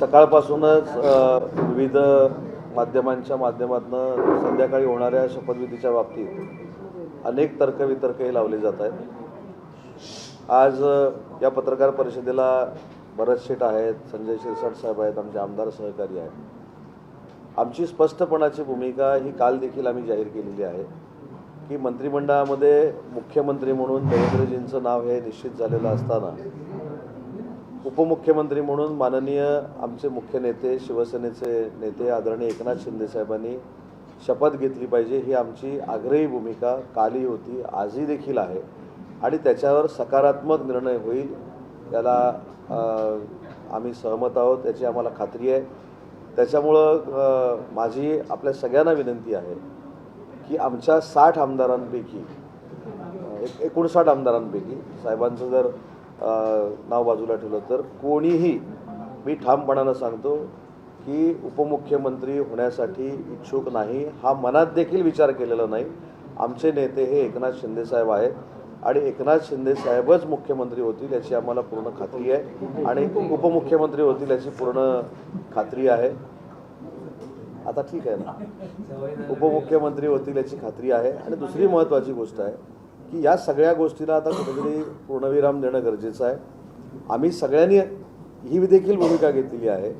सकाळपासूनच विविध माध्यमांच्या माध्यमातून संध्याकाळी होणाऱ्या शपथविधीच्या बाबतीत अनेक तर्कवितर्कही लावले जात आहेत. आज या पत्रकार परिषदेला भरत शेठ आहेत संजय शिरसाट साहेब आहेत आमचे आमदार सहकारी आहेत. आमची स्पष्टपणाची भूमिका ही काल देखील आम्ही जाहीर केलेली आहे की मंत्रिमंडळामध्ये मुख्यमंत्री म्हणून देवेंद्रजींचं नाव हे निश्चित झालेलं असताना उपमुख्यमंत्री म्हणून माननीय आमचे मुख्य नेते शिवसेनेचे नेते आदरणीय एकनाथ शिंदे साहेबांनी शपथ घेतली पाहिजे. ही आमची आग्रही भूमिका. कालही होती आजही देखील आहे. आणि त्याच्यावर सकारात्मक निर्णय होईल त्याला आम्ही सहमत आहोत याची आम्हाला खात्री आहे. त्याच्यामुळं माझी आपल्या सगळ्यांना विनंती आहे की आमच्या साठ आमदारांपैकी एक एकोणसाठ आमदारांपैकी साहेबांचं जर नाव बाजूला ठेवलं तर कोणीही मी ठामपणानं सांगतो की उपमुख्यमंत्री होण्यासाठी इच्छुक नाही. हा मनात देखील विचार केलेला नाही. आमचे नेते हे एकनाथ शिंदेसाहेब आहेत आणि एकनाथ शिंदेसाहेबच मुख्यमंत्री होतील याची आम्हाला पूर्ण खात्री आहे आणि उपमुख्यमंत्री होतील याची पूर्ण खात्री आहे. आता ठीक आहे ना. उपमुख्यमंत्री होतील याची खात्री आहे. आणि दुसरी महत्त्वाची गोष्ट आहे की या सगळ्या गोष्टीला आता कुठेतरी पूर्णविराम देणं गरजेचं आहे. आम्ही सगळ्यांनी ही देखील भूमिका घेतलेली आहे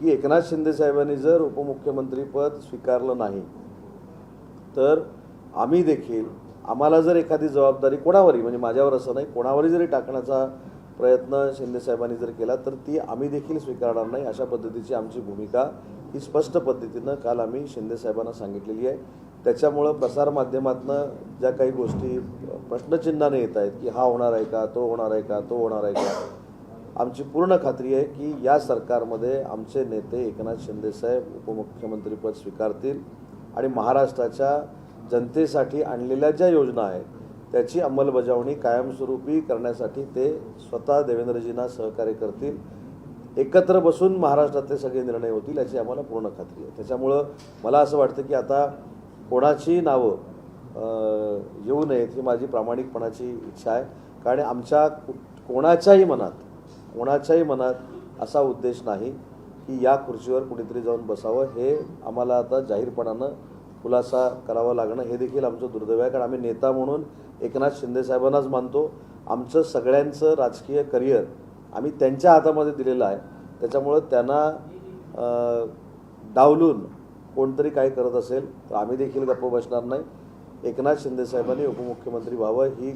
की एकनाथ शिंदे साहेबांनी जर उपमुख्यमंत्रीपद स्वीकारलं नाही तर आम्ही देखील आम्हाला जर एखादी जबाबदारी कोणावरही म्हणजे माझ्यावर असं नाही कोणावरही जरी टाकण्याचा प्रयत्न शिंदेसाहेबांनी जर केला तर ती आम्ही देखील स्वीकारणार नाही अशा पद्धतीची आमची भूमिका ही स्पष्ट पद्धतीनं काल आम्ही शिंदे साहेबांना सांगितलेली आहे. त्याच्यामुळं प्रसारमाध्यमातनं ज्या काही गोष्टी प्रश्नचिन्हाने येत आहेत की हा होणार आहे का तो होणार आहे का तो होणार आहे का आमची पूर्ण खात्री आहे की या सरकारमध्ये आमचे नेते एकनाथ शिंदेसाहेब उपमुख्यमंत्रीपद स्वीकारतील आणि महाराष्ट्राच्या जनतेसाठी आणलेल्या ज्या योजना आहेत त्याची अंमलबजावणी कायमस्वरूपी करण्यासाठी ते स्वतः देवेंद्रजींना सहकार्य करतील. एकत्र बसून महाराष्ट्रातले सगळे निर्णय होतील याची आम्हाला पूर्ण खात्री आहे. त्याच्यामुळं मला असं वाटतं की आता कोणाची नावं येऊ नयेत ही माझी प्रामाणिकपणाची इच्छा आहे. कारण आमच्या कु- कोणाच्याही मनात कोणाच्याही मनात असा उद्देश नाही की या खुर्चीवर कुणीतरी जाऊन बसावं. हे आम्हाला आता जाहीरपणानं खुलासा करावा लागणं हे देखील आमचं दुर्दैव आहे. कारण आम्ही नेता म्हणून एकनाथ शिंदेसाहेबांनाच मानतो. आमचं सगळ्यांचं राजकीय करिअर आम्ही त्यांच्या हातामध्ये दिलेलं आहे. त्याच्यामुळं त्यांना डावलून कोणतरी काय करत असेल तर आम्ही देखील गप्प बसणार नाही. एकनाथ शिंदे साहेबांनी उपमुख्यमंत्री व्हावं ही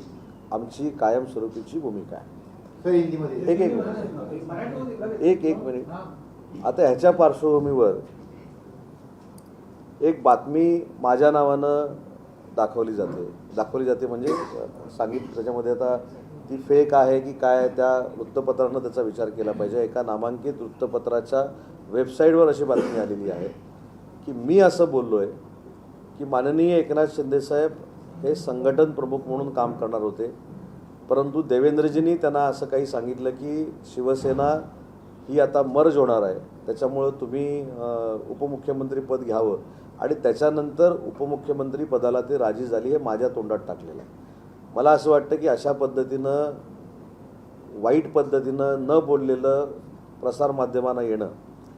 आमची कायमस्वरूपीची भूमिका आहे. एक एक मिनिट. एक एक मिनिट. आता ह्याच्या पार्श्वभूमीवर एक बातमी माझ्या नावानं दाखवली जाते. दाखवली जाते म्हणजे सांगितलं त्याच्यामध्ये आता ती फेक आहे की काय त्या वृत्तपत्रानं त्याचा विचार केला पाहिजे. एका नामांकित वृत्तपत्राच्या वेबसाईटवर अशी बातमी आलेली आहे. की मी असं बोललो आहे की माननीय एकनाथ शिंदेसाहेब हे संघटन प्रमुख म्हणून काम करणार होते. परंतु देवेंद्रजींनी त्यांना असं काही सांगितलं की शिवसेना ही आता मर्ज होणार आहे. त्याच्यामुळं तुम्ही उपमुख्यमंत्रीपद घ्यावं. आणि त्याच्यानंतर उपमुख्यमंत्री पदाला ते राजी झाली हे माझ्या तोंडात टाकलेलं आहे. मला असं वाटतं की अशा पद्धतीनं वाईट पद्धतीनं न बोललेलं प्रसारमाध्यमांना येणं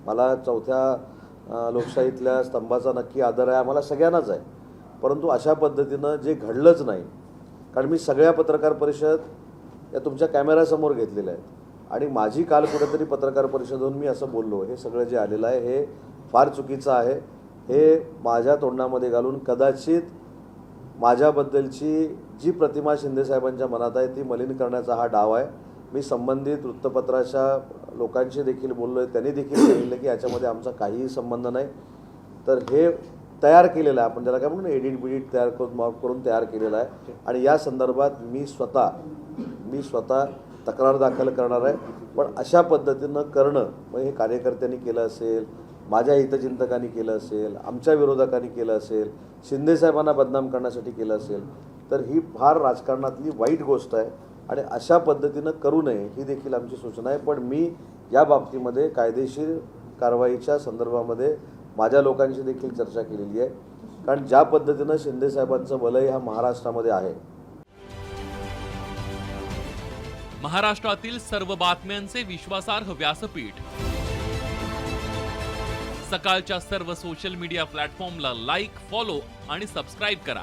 मला चौथ्या लोकशाहीतल्या स्तंभाचा नक्की आदर आहे आम्हाला सगळ्यांनाच आहे. परंतु अशा पद्धतीनं जे घडलंच नाही कारण मी सगळ्या पत्रकार परिषद या तुमच्या कॅमेऱ्यासमोर घेतलेल्या आहेत. आणि माझी काल कुठेतरी पत्रकार परिषद होऊन मी असं बोललो हे सगळं जे आलेलं आहे हे फार चुकीचं आहे. हे माझ्या तोंडामध्ये घालून कदाचित माझ्याबद्दलची जी प्रतिमा शिंदेसाहेबांच्या मनात आहे ती मलिन करण्याचा हा डाव आहे. मी संबंधित वृत्तपत्राच्या लोकांशी देखील बोललो आहे त्यांनी देखील सांगितलं की याच्यामध्ये आमचा काहीही संबंध नाही. तर हे तयार केलेलं आहे आपण त्याला काय म्हणून एडिट बिडिट तयार करून माफ करून तयार केलेलं आहे. आणि या संदर्भात मी स्वतः मी स्वतः तक्रार दाखल करणार आहे. पण अशा पद्धतीनं करणं मग हे कार्यकर्त्यांनी केलं असेल माझ्या हितचिंतकांनी केलं असेल आमच्या विरोधकांनी केलं असेल शिंदेसाहेबांना बदनाम करण्यासाठी केलं असेल तर ही फार राजकारणातली वाईट गोष्ट आहे. आणि अशा पद्धतीनं करू नये ही देखील आमची सूचना आहे. पण मी या बाबतीमध्ये कायदेशीर कारवाईच्या संदर्भामध्ये माझ्या लोकांशी देखील चर्चा केलेली आहे. कारण ज्या पद्धतीनं शिंदेसाहेबांचं वलय हा महाराष्ट्रामध्ये आहे. महाराष्ट्रातील सर्व बातम्यांचे विश्वासार्ह व्यासपीठ. सकाळच्या सर्व सोशल मीडिया प्लॅटफॉर्मला लाईक फॉलो आणि सबस्क्राईब करा.